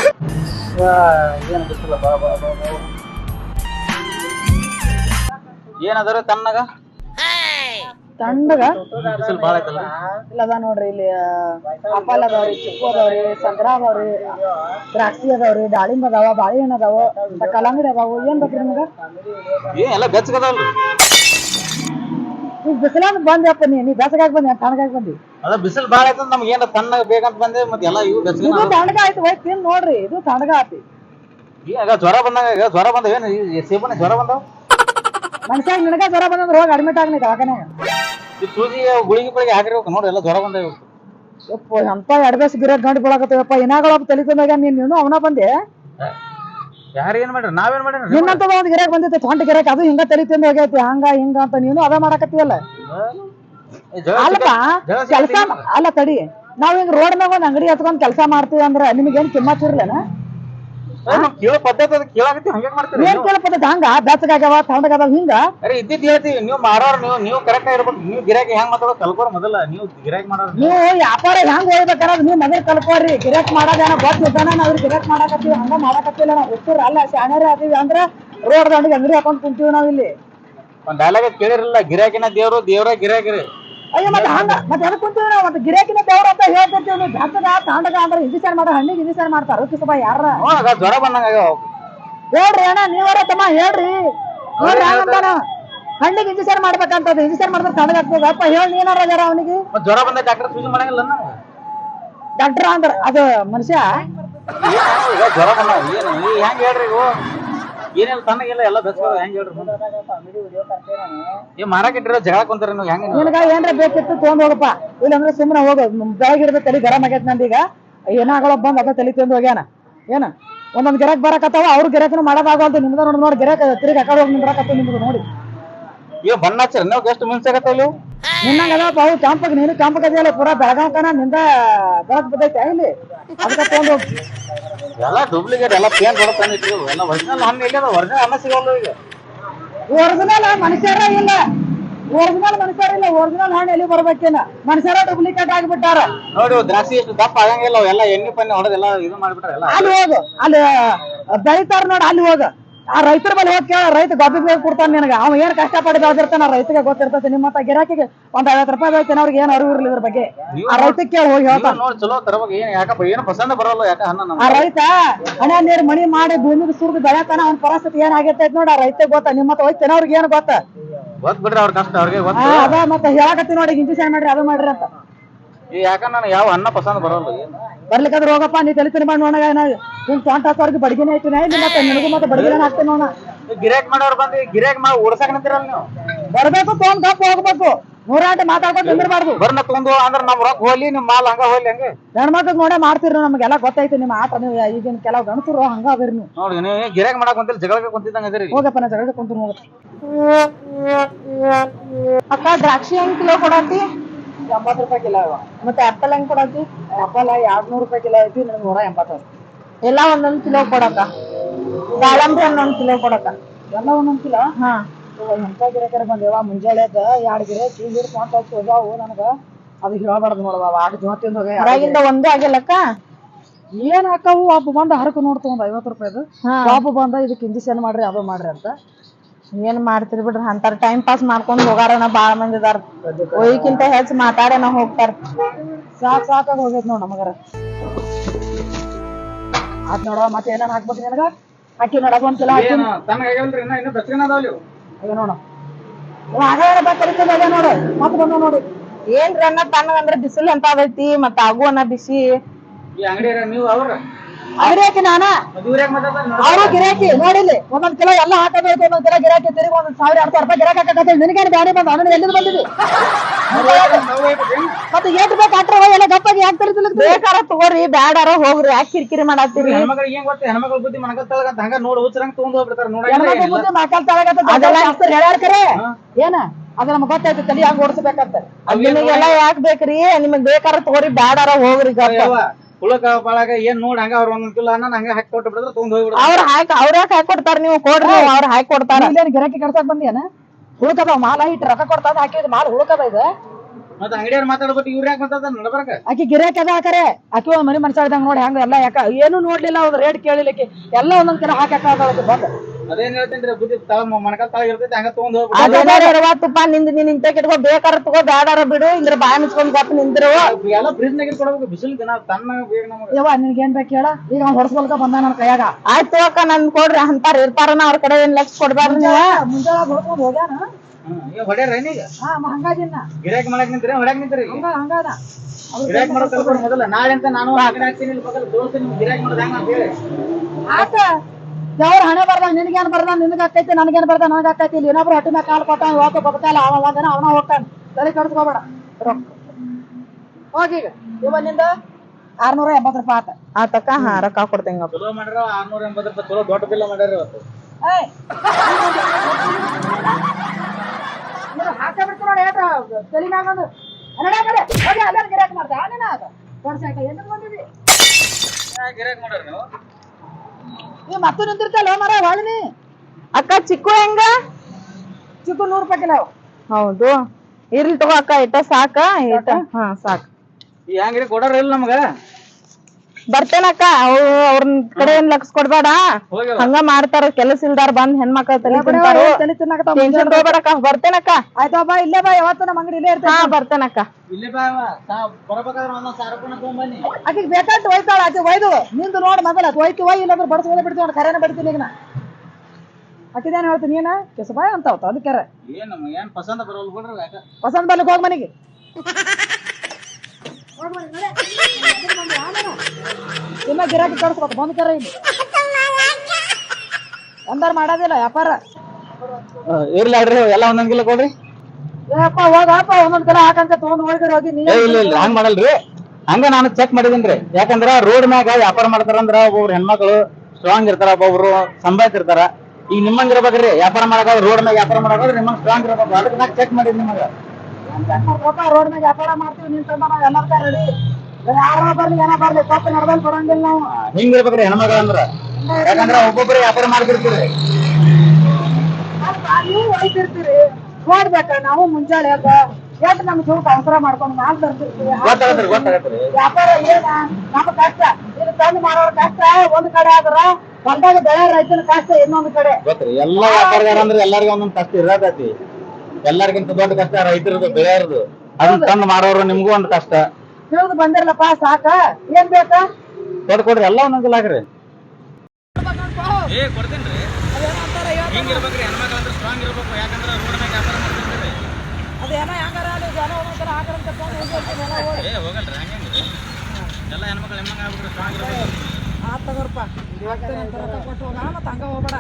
ಏನದರ ತಣ್ಣಗ? ತಣ್ಣಗ? ಬಿಸಿಲು ಬಾಳ ಐತಲ್ಲ? ಇಲ್ಲ ಅದ ನೋಡ್ರಿ ಇಲ್ಲಿ ಆಪಲ್ ಅದಾವ್ರಿ ಚಿಕ್ಕು ಅದಾವ್ರಿ ಸಂತ್ರ ಅದಾವ್ರಿ ದ್ರಾಕ್ಷಿ ಅದಾವ್ರಿ ದಾಳಿಂಬ ಅದಾವ ಬಾಳೆಹಣ್ಣು ಅದಾವ ಮತ್ತ ಕಲ್ಲಂಗಡಿ ಅದಾವು ಏನ್ ಬೇಕ್ರಿ ನಿಮ್ಗ? ಏನ್ ಎಲ್ಲ ಬೆಚ್ಚಗದಲ್ರಿ. ಈಗ ಬಿಸಿಲಾಗ ಬಂದ್ಯಪ್ಪ ನೀ ನೀ ಬೇಸಗಾಗಿ ಬಂದಿ ತಣ್ಣಗಾಗಿ ಬಂದಿ? ಅದ ಬಿಸಿಲು ಬಾಳ ಐತಂತ ನಮ್ಗೆ ಏನ ತಣ್ಣಗ ಬೇಕಂತ ಬಂದೆ ಮತ್ತೆ ಎಲ್ಲ ಇವು ಬೆಚ್ಚಗ ಇದು ತಣ್ಣಗ ಆಯ್ತು ಹೋಯ್ ತಿನ್ ನೋಡ್ರಿ ಇದು ತಣ್ಣಗ ಆತಿ. ಈಗ ಜ್ವರ ಬಂದಾಗ ಈಗ ಜ್ವರ ಬಂದ ಏನು ಸೇಬನೆ ಜ್ವರ ಬಂದವ? ಮನುಷ್ಯಾಗ ನಿನಗ ಜ್ವರ ಬಂದಂದ್ರೆ ಹೋಗಿ ಅಡ್ಮಿಟ್ ಆಗ್ನಿ ದವಾಖಾನೆ ಈ ಸೂಜಿ ಗುಳಿಗೆ ಗುಳಿಗೆ ಹಾಕಿರ್ಬೇಕು ನೋಡಿ ಎಲ್ಲ ಜ್ವರ ಬಂದ ಯಪ್ಪ ಎಂತ ಎಡಬೇಸ್ ಗಿರಾಕ್ ಗಂಟು ಬೀಳಕತ್ತವಪ್ಪ ಇನಾಗಳಪ್ಪ ತಲೆ ತಂದಾಗ ನೀನ್ ನೀನು ಅವನ ಬಂದೆ? ಯಾರು ಏನ್ ಮಾಡ್ರಿ ನಾವೇನ್ ಮಾಡ್ರಿ ನಿನ್ನಂತ ಒಂದ್ ಗಿರಾಕ್ ಬಂದಿತ್ತು ತೊಂಟ ಗಿರಾಕ್ ಅದು ಹಿಂಗ ತಲೆ ತಿಂದು ಹೋಗೈತಿ ಹಂಗ ಹಿಂಗ ಅಂತ ನೀನು ಅದ ಮಾಡಾಕತ್ತೀಯಲ್ಲ? ಅಲ್ಲಪ್ಪ ಕೆಲಸ ಅಲ್ಲ ತಡಿ ನಾವ್ ಹಿಂಗ್ ರೋಡ್ ಮ್ಯಾಗ ಒಂದ್ ಅಂಗಡಿ ಹತ್ಕೊಂಡ್ ಕೆಲಸ ಮಾಡ್ತೀವಿ ಅಂದ್ರ ನಿಮ್ಗೇನ್ ಕಿಮ್ಮತ್ ಇರ್ಲೇನ? ಕೇಳೋ ಪದ್ಧತಿ ಅದು ಕೇಳಾಕತ್ತಿ ಹಂಗೆ ಮಾಡ್ತೀರಿ ಏನ್ ಕೇಳಪತ್ತ ಹಂಗ ಬೆಚ್ಚಗಾಗ್ಯಾವ ತಣ್ಣಗಾಗ್ಯಾವ ಹಿಂಗ? ಅರೆ ಇದ್ದಿದ್ದು ಹೇಳ್ತೀವಿ ನೀವು ಮಾರೋರು ನೀವು ನೀವು ಕರೆಕ್ಟ್ ಇರ್ಬೇಕು. ನೀವು ಗಿರಾಕಿ ಹೆಂಗ್ ಮಾತಾಡೋ ಕಲ್ಕೋರ್ ಮೊದಲ. ನೀವು ಗಿರಾಕಿ ಮಾಡೋರು ನೀವು ವ್ಯಾಪಾರ ಹೆಂಗ್ ಹೋಗ್ಬೇಕಾರ ನೀವ್ ಮೊದಲ್ ಕಲ್ಕೋರಿ ಗಿರಾಕ್ ಮಾಡೋದೇನ ಗೊತ್ತಿದ್ದಾನ ನಾವ್ ಗಿರಾಕ್ ಮಾಡಾಕತ್ತೀವಿ ಹಂಗ ಮಾಡಾಕತ್ತಿಲ್ಲ ನಾವ್. ಹುಟ್ಟೂರ್ ಅಲ್ಲ ಶಾಣ್ಯರ ಅದೀವಿ ಅಂದ್ರ ರೋಡ್ ದಂಡಿಗೆ ಅಂಗಡಿ ಹಾಕೊಂಡ್ ಕುಂತೀವಿ ನಾವ್ ಇಲ್ಲಿ. ಒಂದ್ ಡೈಲಾಗ್ ಕೇಳಿರಲ್ಲ ಗಿರಾಕಿನ ದೇವ್ರು ದೇವ್ರ ಗಿರಾಕಿರಿ. ಅಯ್ಯೋ ಮತ್ತೆ ಹಂಗ ಮತ್ತೆ ಅದಕ್ಕೆ ಕುಂತೀವಿ ನಾವು. ಮತ್ತೆ ಗಿರಾಕಿನ ದೇವ್ರ ಅಂತ ಹೇಳ್ತಿರ್ತೀವಿ ನೀವು. ಬೆಚ್ಚಗ ತಾಂಡಗ ಅಂದ್ರೆ ಇಂಜೆಕ್ಷನ್ ಮಾಡೋ ಹಣ್ಣಿಗೆ ಇಂಜೆಕ್ಷನ್ ಮಾಡ್ತಾರ. ಕಿಸಬ ಯಾರ ಆಗ ಜ್ವರ ಬಂದಂಗ ಹೇಳ್ರಿ ಅಣ್ಣ ನೀವರ ತಮ್ಮ ಹೇಳ್ರಿ. ನೋಡ್ರಿ ಹಂಗಂತಾನ. ಹಣ್ಣಿಗೆ ಇಂಜಿಸನ್ ಮಾಡ್ಬೇಕಂತ ಇಂಜೆಕ್ಷನ್ ಮಾಡಿದ್ರೆ ತಾಂಡಗ ಆಗ್ತದ ಅಪ್ಪ ಹೇಳಿ ನೀನಾರ ಜರ ಅವನಿಗೆ. ಜ್ವರ ಬಂದ ಡಾಕ್ಟರ್ ಸೂಜಿ ಮಾಡಂಗಿಲ್ಲ ಡಾಕ್ಟರ್ ಅಂದ್ರ ಅದು ಮನುಷ್ಯ. ಜ್ವರ ಬಂದ ಹೆಂಗ್ ಹೇಳ್ರಿ ಏನಿಲ್ಲ ತಣ್ಣಗಿಲ್ಲ ಎಲ್ಲ ಬೆಸ್ಕೋ ಹೆಂಗ್ ಹೇಳ್ರಿ ಮುಂದೆ ಏ, ಮಾರಕ್ ಇಟ್ಟಿರೋ ಜಗಳ ಕುಂತಾರ ನೀವು, ಹೆಂಗ ನಿನಗ ಏನ್ರ ಬೇಕಿತ್ತು ತಗೊಂಡ್ ಹೋಗಪ್ಪ. ಇಲ್ಲಾಂದ್ರೆ ಸುಮ್ಮನೆ ಹೋಗು ಬೆಳಗ್ಗೆ ಹಿಡಿದ ತಲೆ ಗರಂ ಆಗೈತೆ ನಂದೀಗ ಏನಾಗಳ ಬಂದ್ ಅದ ತಲೆ ತಿಂದು ಹೋಗ್ಯಾನ. ಏನ? ಒಂದೊಂದ್ ಗಿರಾಕ್ ಬರಕತ್ತಾವ ಅವ್ರ ಗಿರಾಕನು ಮಾಡೋದಾಗಲ್ದು ನಿಮ್ದ ನೋಡಿ ನೋಡಿ, ಗಿರಾಕ್ ತಿರುಗಿ ಆ ಹೋಗಿ ನಿಂದ್ರಾಕತ್ತ ನಿಮ್ದು ನೋಡಿ. ಇವ್ ಬಣ್ಣ ಹಚ್ಚಿರ ನೀವು ಎಷ್ಟು ಮಿನ್ಸಾಗತ್ತ ಇಲ್ಲಿ. ನಿನ್ನಂಗ ಅದಾವಪ್ಪ ಅವು ಕ್ಯಾಂಪಗ್ ನೀನು ಕ್ಯಾಂಪಗ್ ಅದೆಯಲ್ಲ ಪೂರಾ ಬೆಳಗಾವ್ ಕನ ನಿಂದ ಬೆಳಕ್ ಬಿದ್ದೈತೆ ಇಲ್ಲಿ ಅದಕ್ಕೆ ತಗೊಂಡು ಎಲ್ಲ ಡೂಪ್ಲಿಕೇಟ್ ಎಲ್ಲ ಪೇನ್ ತಂದು ಎಲ್ಲ ಒರಿಜಿನಲ್ ಹಣ್ಣು ಇಲ್ಲ ಒರಿಜಿನಲ್ ಅನ್ನ ಸಿಗಲ್ಲ ಈಗ. ಒರಿಜಿನಲ್ ಮನುಷ್ಯರ ಇಲ್ಲ. ಒರಿಜಿನಲ್ ಮನುಷ್ಯರ ಇಲ್ಲ. ಒರಿಜಿನಲ್ ಹಣ್ಣು ಎಲ್ಲಿ ಬರ್ಬೇಕೇನ? ಮನುಷ್ಯರ ಡೂಪ್ಲಿಕೇಟ್ ಆಗಿಬಿಟ್ಟಾರ. ನೋಡಿ ದ್ರಾಸಿ ದ್ರಾಕ್ಷಿ ಎಷ್ಟು ದಪ್ಪ ಆಗಂಗಿಲ್ಲ. ಎಲ್ಲ ಎಣ್ಣೆ ಪನ್ನೆ ಹೊಡೆದೆಲ್ಲ ಇದು ಮಾಡ್ಬಿಟ್ರೆ ಎಲ್ಲ ಅಲ್ಲಿ ಹೋಗು. ಅಲ್ಲಿ ಬೆಳಿತಾರ ನೋಡಿ ಅಲ್ಲಿ ಹೋಗು. ಆ ರೈತರ ಬಳಿ ಹೋಗಿ ಕೇಳ ರೈತ ಗೊಬ್ಬರ ಹೋಗಿ ಕೊಡ್ತಾನೆ ನಿನಗೆ. ಅವ ಏನ್ ಕಷ್ಟಪಟ್ಟು ಬೆಳೆದಿರ್ತಾನ ರೈತಗೆ ಗೊತ್ತಿರ್ತೈತೆ ನಿಮ್ಮ ಮತ್ತ ಗಿರಾಕಿಗೆ ಒಂದ್ ಐವತ್ತು ರೂಪಾಯಿ ಬೆಳಿತಾನೆ ಅವ್ರಿಗೆ ಏನ್ ಅರಿವು ಇರ್ಲಿ ಇದ್ರ ಬಗ್ಗೆ? ಆ ರೈತಕ್ಕೆ ಕೇಳಿ ಹೋಗಿ ಹೇಳ್ತಾನೆ. ನೋಡಿ ಚಲೋ ಏನು ಯಾಕಪ್ಪ ಏನು ಪಸಂದ ಬರಲ್ಲ ಯಾಕ ಹಣ್ಣ ಆ ರೈತ ಹಣ ನೀರ್ ಮಣಿ ಮಾಡಿ ಭೂಮಿಗೆ ಸುರಿದು ಬೆಳೆತಾನ ಅವ್ನ ಪರಿಸ್ಥಿತಿ ಆಗಿರ್ತೈತ್ ನೋಡ ಆ ರೈತ ಗೊತ್ತ? ನಿಮ್ಮ ಮತ್ತ ಹೋಗ್ತಾನೆ ಅವ್ರಿಗೆ ಏನು ಗೊತ್ತ? ಗೊತ್ತ ಬಿಡ್ರಿ ಅವ್ರ ಕಷ್ಟ ಅವ್ರಿಗೆ ಆ, ಅದ ಮತ್ತೆ ಹೇಳಕತ್ತಿ ನೋಡಿ ಇಂಜೆಕ್ಷನ್ ಮಾಡ್ರಿ ಅದು ಮಾಡ್ರಿ ಅಂತ. ಈ ಯಾಕ ನನಗೆ ಯಾವ ಅನ್ನ ಪಸಂದ ಬರಲ್ಲ ಏನು? ಬರ್ಲಿಕ್ಕಂದ್ರೆ ಹೋಗಪ್ಪ ನೀ ತಲೆ ಮಾಡಿ ನೋಡಗ ನಿಮ್ ಸ್ವಂತ ಹತ್ತವ್ರಿಗೆ ಬಡಗಿನ ಐತಿನ ಇಲ್ಲಿ ಮತ್ತೆ ನಿನಗೂ ಮತ್ತೆ ಬಡಗಿನ ಹಾಕ್ತೇನೆ ನೋಡ ಗಿರಾಕ್ ಮಾಡೋರು ಬಂದು ಗಿರಾಕ್ ಮಾಡಿ ಓಡ್ಸಕ್ ನಿಂತಿರಲ್ಲ ನೀವು? ಬರ್ಬೇಕು ತೊಗೊಂಡ್ ಗಪ್ಪ ಹೋಗ್ಬೇಕು. ನೂರಾಟಿ ಮಾತಾಡ್ಕೊಂಡು ನಿಂದಿರ್ಬಾರ್ದು. ಬರ್ನ ತಗೊಂಡು ಅಂದ್ರ ನಮ್ ರೊಕ್ಕ ಹೋಗ್ಲಿ ನಿಮ್ ಮಾಲ್ ಹಂಗ ಹೋಗ್ಲಿ ಹಂಗ? ಗಂಡ್ಮಕ್ಳಿಗೆ ನೋಡೇ ಮಾಡ್ತೀರಿ ನಮಗೆಲ್ಲ ಗೊತ್ತೈತಿ ನಿಮ್ಮ ಆಟ ನೀವು ಈಗಿನ ಕೆಲವು ಗಣಸರು ಹಂಗ ಅದಿರಿ ನೀವು. ನೋಡಿ ನೀವು ಗಿರಾಕ್ ಮಾಡಕ್ ಕುಂತಿಲ್ಲ ಜಗಳಕ್ಕೆ ಕುಂತಿದ್ದಂಗ ಅದಿರಿ ಹೋಗಪ್ಪ ನಾ ಜಗಳಕ್ಕೆ ಕುಂತು ಹೋಗ ಅಕ್ಕ ದ್ರಾಕ್ಷಿ ಹೆಂಗ್ ಕಿಲೋ ಕೊಡತಿ ಎಂಬತ್ತು ರೂಪಾಯಿ ಕಿಲೋ ಇವ ಮತ್ತೆ ಆಪಲ್ ಹೆಂಗ್ ಕೊಡತಿ ಆಪಲ್ ಎರಡ್ ನೂರು ರೂಪಾಯಿ ಕಿಲೋ ಐತಿ ನನಗೆ ನೂರ ಎಂಬತ್ತು ಎಲ್ಲ ಒಂದೊಂದ್ ಕಿಲೋ ಕೊಡಕ ದಾಳಂಬ್ರಿ ಹಣ್ಣು ಕಿಲೋ ಕೊಡಕ ಎಲ್ಲ ಒಂದೊಂದ್ ಕಿಲೋ? ಹಾ. ಎಂತ ಗಿರಾಕರ ಬಂದೇವ? ಮುಂಜಾನೆ ಎರಡು ಗಿರೆ ಚೀಲ ಹಚ್ಚಿ ಹೋಗ್ಯಾವು ನನಗ. ಅದು ಹೇಳ್ಬಾರ್ದು ನೋಡವ ಆಟ ಜೋತಿಂದ ಹೋಗಿ ಹೊರಗಿಂದ ಒಂದೇ ಆಗಿಲ್ಲಕ್ಕ? ಏನ್ ಹಾಕವು ಒಬ್ಬ ಬಂದ ಹರಕು ನೋಡ್ತು ಒಂದ್ ಐವತ್ತು ರೂಪಾಯಿದು. ಒಬ್ಬ ಬಂದ ಇದಕ್ಕೆ ಇಂಜೆಕ್ಷನ್ ಮಾಡ್ರಿ ಅದು ಮಾಡ್ರಿ ಅಂತ. ಏನ್ ಮಾಡ್ತೀರಿ ಬಿಡ್ರಿ ಅಂತಾರ ಟೈಮ್ ಪಾಸ್ ಮಾಡ್ಕೊಂಡ್ ಹೋಗಾರನ ಬಾಳ ಮಂದಿ ಇದಾರ ಒಯ್ಕಿಂತ ಹೆಚ್ಚ ಮಾತಾಡೇನ ಹೋಗ್ತಾರ. ಸಾಕ್ ಸಾಕಾಗ ಹೋಗೈತ್ ನೋಡ್ ನಮಗರ. ಆತ್ ನೋಡ ಮತ್ತೆ ಏನಾರ ಹಾಕ್ಬೇಕು ನಿನಗ? ಹಾಕಿ ನೋಡಕ್ ಒಂದ್ ಕಿಲೋ ಹಾಕಿ ಬಂದ ನೋಡಿ ಏನ್ರಿ ಅನ್ನ ತಣ್ಣಗಂದ್ರ ಬಿಸಿಲು ಅಂತ ಅದೈತಿ ಮತ್ತ ಆಗು ಅನ್ನ ಬಿಸಿ. ಈ ಅಂಗಡಿ ನೀವು ಅವ್ರ? ಅಂಗಡಿ ಹಾಕಿ ನಾನ ಅವರು ಗಿರಾಕಿ ನೋಡಿಲ್ಲಿ ಒಂದೊಂದ್ ಕಿಲೋ ಎಲ್ಲ ಹಾಕಬೇಕು ಒಂದೊಂದ್ ಕಿಲೋ ಗಿರಾಕಿ ತಿರುಗಿ ಒಂದ್ ಸಾವಿರ ಎರಡ್ ಸಾವಿರ ರೂಪಾಯಿ ಗಿರಾಕಿ ಹಾಕಿ ನಿನಗೇನು ಬ್ಯಾನೆ ಬಂದ ನಾನು ಎಲ್ಲಿಂದ ಬಂದಿದ್ದಿ? ಮತ್ತೆ ಏಟ್ ಬೇಕು ಅಟ್ರ ಎಲ್ಲ ಗಪ್ಪಾಗಿ ಹಾಕ್ತಿರ್ತಿಲ್ಲ ಬೇಕಾರ ತಗೋರಿ ಬ್ಯಾಡಾರ ಹೋಗ್ರಿ ಯಾಕೆ ಕಿರಿಕಿರಿ ಮಾಡತ್ತೀರಿ? ಹೆಣ್ಮಕ್ಳಿಗೆ ಏನ್ ಗೊತ್ತ? ಹೆಣ್ಮಕ್ಳ ಬುದ್ಧಿ ಮನಕಲ್ ಹಂಗ ನೋಡ್ ಹುಚ್ಚರಂಗ್ ತಗೊಂಡ್ ಹೋಗ್ಬಿಡ್ತಾರ ಹೆಣ್ಮಕ್ಳು ಬುದ್ಧಿ ಮಕ್ಕಳ ತಳಗತ್ತ ಅದೆಲ್ಲ ಹೇಳ್ಯಾರ ಕರೆ? ಏನ? ಅದ ನಮ್ಗೆ ಗೊತ್ತಾಯ್ತು ತಲೆ ಹಂಗ ಓಡಿಸ್ಬೇಕಂತ. ನಿಮಗೆಲ್ಲ ಯಾಕ್ ಬೇಕ್ರಿ? ನಿಮಗ್ ಬೇಕಾರ ತಗೋರಿ ಬ್ಯಾಡಾರ ಹೋಗ್ರಿ ಗಪ್ಪ. ಹುಳಕ ಬಾಳಾಗ ಏನ್ ನೋಡ್ ಹಂಗ ಅವ್ರ ಒಂದೊಂದ್ ಕಿಲೋ ಅನ್ನ ಹಂಗ ಹಾಕಿ ಕೊಟ್ಟು ಬಿಡಿದ್ರೆ ತಗೊಂಡ್ ಹೋಗ್ಬಿಡ ಅವ್ರ ಹಾಕಿ ಅವ್ರ ಯಾಕೆ ಹಾಕಿ ಕೊಡ್ತಾರ ನೀವು? ಕೊಡ್ರಿ ಅವ್ರ ಹಾಕಿ ಕೊಡ್ತಾರ. ಇಲ್ಲೇನ್ ಗಿರಾಕಿ ಕಡ್ಸಕ್ ಬಂದಿಯನ? ಹುಳಕದ ಮಾಲ ಇಟ್ಟು ರೊಕ್ಕ ಕೊಡ್ತಾದ ಹಾಕಿದ ಮಾಲ್ ಹುಳಕದ ಇದು? ಮತ್ತ ಅಂಗಡಿಯವ್ರ ಮಾತಾಡ್ಬಿಟ್ಟು ಇವ್ರ ಯಾಕೆ ಮಾತಾಡ್ತಾರ ನಡ್ಬರ್ಕ? ಆಕಿ ಗಿರಾಕಿ ಅದ ಹಾಕರೆ ಆಕಿ ಒಂದ್ ಮನಿ ಮನ್ಸಾಡ್ದಂಗ ನೋಡಿ ಹಂಗ ಎಲ್ಲ ಯಾಕ ಏನು ನೋಡ್ಲಿಲ್ಲ ಅವ್ರ ರೇಟ್ ಕೇಳಿಲಿಕ್ಕೆ. ಎಲ್ಲ ಒಂದೊಂದ್ ಕಿಲೋ ಹಾಕಿ ಬಂದ. ಅದೇನ್ ಹೇಳ್ತೇನ್ರಿ ಬುದ್ಧಿ ತಳ ಮನಕಲ್ ತಳ ಇರ್ತೈತಿ ಹಂಗ ತಗೊಂಡ್ ಇರುವತ್ತಪ್ಪ ನಿಂದ ನೀನ್ ಇಂತ ಬೇಕಾರ ತಗೋ ಬ್ಯಾಡಾರ ಬಿಡು ಇಂದ್ರ ಬಾಯಿ ಮುಚ್ಕೊಂಡ್ ಗಪ್ಪ ನಿಂದ್ರು. ಎಲ್ಲ ಫ್ರಿಜ್ ನಾಗ ಕೊಡ್ಬೇಕು ಬಿಸಿಲು ದಿನ ತನ್ನ ಬೇಗ ನಮಗ ಯವ್ವ ನಿನ್ಗೆ ಏನ್ ಬೇಕು ಹೇಳ? ಈಗ ಅವ್ನು ಹೊಡ್ಸ್ಕೊಳ್ಕ ಬಂದ ನನ್ನ ಕೈಯಾಗ. ಆಯ್ತು ಅಕ್ಕ ನನ್ ಕೊಡ್ರಿ ಅಂತಾರ ಇರ್ತಾರನ ಅವ್ರ ಕಡೆ ಏನ್ ಲಕ್ಷ ಕೊಡ್ಬಾರ್ದು ನೀವ? ಮುಂಜಾನೆ ಹೊಡ್ಕೊಂಡ್ ಹೋಗ್ಯಾನ? ಹೊಡ್ಯಾರ ಏನೀಗ ಹಾ ಹಂಗಾಗಿನ್ನ ಗಿರಾಕಿ ಮಾಡಕ್ ನಿಂತ್ರಿ ಹೊಡ್ಯಾಕ್ ನಿಂತ್ರಿ ಹಂಗ ಹಂಗಾದ ಗಿರಾಕಿ ಮೊದಲ ನಾಳೆ ಅಂತ ನಾನು ಹಾಕ್ತೀನಿ ಇಲ್ಲಿ ಪಕ್ಕದಲ್ಲಿ ತೋರಿಸ್ತೀನಿ ನಿಮ್ಗೆ ಗಿರಾಕಿ ಮಾಡೋದು ಹೆಂಗ್ ಅಂತ ಹೇಳಿ. ಆತ. ದೇವ್ರ ಹಣೆ ಬರ್ದ ನಿನ್ಗೇನ್ ಬರ್ದ ನಿನ್ಗ ಆಕೈತಿ ನನ್ಗೇನ್ ಬರ್ದ ನನಗ ಆಕೈತಿ ಇಲ್ಲಿ ಇನ್ನೊಬ್ರು ಹೊಟ್ಟೆ ಕಾಲ್ ಕಾಲು ಕೊಟ್ಟ ಇವತ್ತು ಬದುಕಲ್ಲ ಅವ ಒಂದಿನ ಅವನ ಹೋಗ್ತಾನ. ತಲೆ ಕೆಡಿಸ್ಕೋಬೇಡ ರೊಕ್ಕ. ಹೋಗಿ ಈಗ. ಇವನಿಂದ ಆರ್ನೂರ ಎಂಬತ್ತು ರೂಪಾಯಿ ಆತ. ಆತಕ್ಕ? ಹಾ ರೊಕ್ಕ ಕೊಡ್ತೇಂಗ ಚಲೋ ಮಾಡ್ಯಾರ ಆರ್ನೂರ ಎಂಬತ್ತು ರೂಪಾಯಿ ಚಲೋ ದೊಡ್ಡ ಬಿಲ್ಲ ಮಾಡ್ಯಾರ ಇವತ್ತು. ಏಯ್. ಹಾಕ ಬಿಡ್ತು ನೋಡಿ ಹೇಳ್ರ ತಲೆ ಮ್ಯಾಗ ಒಂದು. ಕಡೆ ಹೋಗಿ ಅಲ್ಲೇ ಗಿರಾಕಿ ಮಾಡ್ದೆ. ಆನೇನ ಆತ ಕೊಡ್ಸಾಕ ಗಿರಾಕ್ ಮಾಡ್ಯಾರ ನೀವು? ನೀ ಮತ್ತೆ ನಿಂತಿರ್ತಲ್ಲ ಮರ ಹೊಳ್ಳಿ ಅಕ್ಕ ಚಿಕ್ಕು ಹೆಂಗ? ಚಿಕ್ಕು ನೂರು ರೂಪಾಯಿ ಕಿಲೋ ಹೌದು. ಇರ್ಲಿ ತಗೋ ಅಕ್ಕ ಇಟ್ಟ ಸಾಕ ಇಟ್ಟ ಹಾ ಸಾಕ. ಈ ಅಂಗಡಿ ಕೊಡೋರ ಇಲ್ಲ ನಮಗ. ಬರ್ತೇನಕ್ಕ ಅವ್ರು ಅವ್ರ ಕಡೆ ಏನ್ ಲಕ್ಷ ಕೊಡ್ಬೇಡ. ಹಂಗ ಮಾಡ್ತಾರ ಕೆಲಸ ಇಲ್ದಾರ ಬಂದ್ ಹೆಣ್ಮಕ್ಳ ತಲೆ ತಿಂತಾರು. ತಲೆ ತಿನ್ನಕತ್ತಾವ ಟೆನ್ಷನ್ ತಗೋಬೇಡಕ್ಕ ಬರ್ತೇನಕ್ಕ. ಆಯ್ತಾ ಬಾ ಇಲ್ಲೇ ಬಾ ಯಾವತ್ತ ನಮ್ಮ ಅಂಗಡಿ ಇಲ್ಲೇ ಇರ್ತೇವೆ ಹಾ ಬರ್ತೇನಕ್ಕ. ಇಲ್ಲಿ ಬಾ ಬರಬೇಕಾದ್ರೆ ಒಂದೊಂದ್ ಸಾವಿರ ರೂಪಾಯಿ ತಗೊಂಬನ್ನಿ ಆಕಿಗೆ ಬೇಕಾದ್ದು ಒಯ್ತಾಳ ಆಕೆ ಒಯ್ದು. ನಿಂದು ನೋಡ್ ಮೊದಲ ಅದು ಒಯ್ತು ಒಯ್ ಇಲ್ಲಾಂದ್ರೆ ಬಡ್ಸ್ ಹೋದ ಬಿಡ್ತೀವಿ ನೋಡಿ ಕರೆನ ಬಿಡ್ತೀನಿ ಈಗ ಅಕಿದೇನ್ ಹೇಳ್ತೀನಿ ನೀನ? ಕೆಸಬಾಯ್ ಅಂತಾವತ್ತ ಅದಕ್ಕೆ ಏನ್ ಏನ್ ಪಸಂದ ಬರೋಲ್ಲ ಬಿಡ್ರಿ ಯಾಕ? ಪಸಂದ್ ಬರ್ಲಿಕ್ಕೆ ಹೋಗ್ ಮನೆಗೆ. ಇನ್ನ ಗಿರಾಕಿ ಕಳ್ಸ್ಬೇಕು ಬಂದ್ ಕರ ಇಲ್ಲಿ ಒಂದಾರ ಮಾಡೋದಿಲ್ಲ ವ್ಯಾಪಾರ. ಇರ್ಲಿ ಅಡ್ರಿ ಎಲ್ಲ ಒಂದೊಂದಿಲ್ಲ ಕೊಡ್ರಿ. ಏಪ್ಪ ಹೋಗಪ್ಪ ಒಂದೊಂದ್ ಕಿಲೋ ಹಾಕಂತ ತಗೊಂಡ್ ಹೋಗಿರ ಹೋಗಿ ನೀ ಏ ಇಲ್ಲ ಇಲ್ಲ ಹಂಗ್ ಮಾಡಲ್ರಿ. ಹಂಗ ನಾನು ಚೆಕ್ ಮಾಡಿದೀನ್ರಿ. ಯಾಕಂದ್ರ ರೋಡ್ ಮ್ಯಾಗ ವ್ಯಾಪಾರ ಮಾಡ್ತಾರಂದ್ರ ಒಬ್ಬೊಬ್ರು ಹೆಣ್ಮಕ್ಳು ಸ್ಟ್ರಾಂಗ್ ಇರ್ತಾರ ಒಬ್ಬೊಬ್ರು ಸಂಭಾಯ್ತಿರ್ತಾರ ಈಗ ನಿಮ್ಮಂಗ್ ಇರ್ಬೇಕ್ರಿ ವ್ಯಾಪಾರ ಮಾಡಕ ರೋಡ್ ಮ್ಯಾಗ ವ್ಯಾಪಾರ ಮಾಡಕ ನಿಮ್ಮಂಗ್ ಸ್ಟ್ರಾಂಗ್ ಇರ್ಬೇಕು. ಅದಕ್ಕೆ ನಾ ಚೆಕ್ ಮಾಡಿದ್ ನಿಮಗ. ರೋಡ್ ಮ್ಯಾಗ ವ್ಯಾಪಾರ ಮಾಡ್ತೀವಿ ನಿನ್ ತಂದ ನಾವ್ ಎಲ್ಲಾರ್ಗ ರೆಡಿ ಯಾರ ಬರ್ಲಿ ಏನ ಬರ್ಲಿ ತಪ್ಪು ನಡ್ದಲ್ಲಿ ಕೊಡಂಗಿಲ್ಲ ನಾವು. ಹಿಂಗ್ ಇರ್ಬೇಕ್ರಿ ಹೆಣ್ಮಕ್ಳು ಅಂದ್ರ. ಯಾಕಂದ್ರ ಒಬ್ಬೊಬ್ರು ವ್ಯಾಪಾರ ಮಾಡ್ತಿರ್ತೀರಿ. ನೀವು ಒಯ್ತಿರ್ತೀರಿ ನೋಡ್ಬೇಕ ನಾವು ಮುಂಜಾನೆ ಎದ್ದ ಎಷ್ಟ್ ನಮ್ ಜೀವಕ್ಕೆ ಅವಸರ ಮಾಡ್ಕೊಂಡು ಮಾಲ್ ಗೊತ್ತಾಗತ್ರಿ ಗೊತ್ತಾಗತ್ರಿ ವ್ಯಾಪಾರ ಏನ? ನಮ್ ಕಷ್ಟ. ಇದು ತಂದು ಮಾಡೋರ್ ಕಷ್ಟ ಒಂದ್ ಕಡೆ ಆದ್ರ ಹೊಲ್ದಾಗ ಬೆಳೆ ರೈತನ ಕಷ್ಟ ಇನ್ನೊಂದ್ ಕಡೆ. ಗೊತ್ತ್ರಿ ಎಲ್ಲಾ ವ್ಯಾಪಾರಗಾರ ಅಂದ್ರೆ ಎಲ್ಲರಿಗೂ ಒಂದೊಂದ್ ಕಷ್ಟ ಇರತೈತಿ. ಎಲ್ಲರಿಗಿಂತ ದೊಡ್ಡ ಕಷ್ಟ ರೈತರದು ಬೆಳೆಯರ್ದು. ಅದನ್ನ ತಂದು ಮಾಡೋರು ನಿಮ್ಗೂ ಒಂದ್ ಕಷ್ಟ. ತಿಳಿದು ಬಂದಿರಲಪ್ಪ ಸಾಕ? ಏನ್ ಬೇಕಾ? ಕೊಡ್ ಕೊಡ್ರಿ ಎಲ್ಲ ಒಂದೊಂದಿಲ್ಲ ಹಾಕ್ರಿ ಏ ಕೊಡ್ತೇನ್ರಿ. ಹಿಂಗ್ ಇರ್ಬೇಕ್ರಿ ಹೆಣ್ಮಕ್ಳು ಅಂದ್ರೆ ಸ್ಟ್ರಾಂಗ್ ಇರ್ಬೇಕು ಯಾಕಂದ್ರ ರೋಡ್ ಮ್ಯಾಗ ವ್ಯಾಪಾರ ಮಾಡ್ತಿರ್ತೀರಿ. ಅದೇನೋ ಹೆಂಗಾರ ಅಲ್ಲಿ ಜನ ಎಲ್ಲ ಓಡಿ. ಏ ಹೋಗಲ್ರಿ ಹಂಗಂಗ್ರಿ ಎಲ್ಲ ಹೆಣ್ಮಕ್ಳು ಹೆಮ್ಮಂಗ ಆಗ್ಬಿಟ್ರಿ ಸ್ಟ್ರಾಂಗ್ ಇರ್ಬೇಕು. ಆತ್ ತಗೋರ್ಪ ಹಾಕ್ತೀನಿ ಕೊಟ್ಟು ಹೋಗ ಮತ್ತೆ ಹಂಗ ಹೋಗ್ಬೇಡ.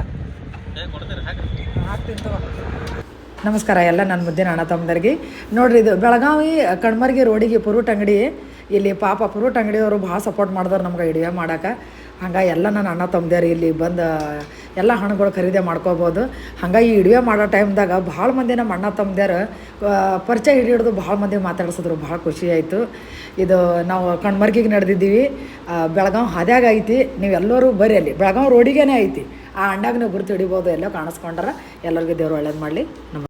ಏ ಕೊಡ್ತೀರಿ ಹಾಕ್ರಿ. ಹಾಕ್ತೀನಿ ತಗೋ. ನಮಸ್ಕಾರ, ಎಲ್ಲ ನನ್ನ ಮುದ್ದಿನ ಅಣ್ಣ ತಮ್ಮದರಿಗೆ. ನೋಡ್ರಿ, ಇದು ಬೆಳಗಾವಿ ಕಣ್ಮರ್ಗಿ ರೋಡಿಗೆ ಪುರುಟ್ ಅಂಗಡಿ. ಇಲ್ಲಿ ಪಾಪ ಪುರುಟ್ ಅಂಗಡಿಯವರು ಭಾಳ ಸಪೋರ್ಟ್ ಮಾಡಿದವ್ರು ನಮ್ಗೆ ಇಡಿವೆ ಮಾಡೋಕೆ. ಹಂಗೆ ಎಲ್ಲ ನನ್ನ ಅಣ್ಣ ತಮ್ಮದೇರು ಇಲ್ಲಿ ಬಂದು ಎಲ್ಲ ಹಣ್ಣುಗಳು ಖರೀದಿ ಮಾಡ್ಕೋಬೋದು. ಹಂಗೆ ಈ ಇಡಿವೆ ಮಾಡೋ ಟೈಮ್ದಾಗ ಭಾಳ ಮಂದಿ ನಮ್ಮ ಅಣ್ಣ ತಮ್ಮದೇರು ಪರಿಚಯ ಹಿಡಿದು ಭಾಳ ಮಂದಿ ಮಾತಾಡ್ಸಿದ್ರು, ಭಾಳ ಖುಷಿ ಆಯಿತು. ಇದು ನಾವು ಕಣ್ಮರ್ಗಿಗೆ ನಡೆದಿದ್ದೀವಿ. ಬೆಳಗಾವಿ ಹಾದ್ಯಾಗ ಐತಿ, ನೀವೆಲ್ಲರೂ ಬರೀ ಅಲ್ಲಿ. ಬೆಳಗಾವಿ ರೋಡಿಗೇನೆ ಐತಿ. ಆ ಅಣ್ಣಾಗ ನೀವು ಗುರುತು ಹಿಡಿಬೋದು, ಎಲ್ಲೋ ಕಾಣಿಸ್ಕೊಂಡ್ರೆ. ಎಲ್ಲರಿಗೂ ದೇವ್ರು ಒಳ್ಳೇದು ಮಾಡಲಿ. ನಮ್ಮ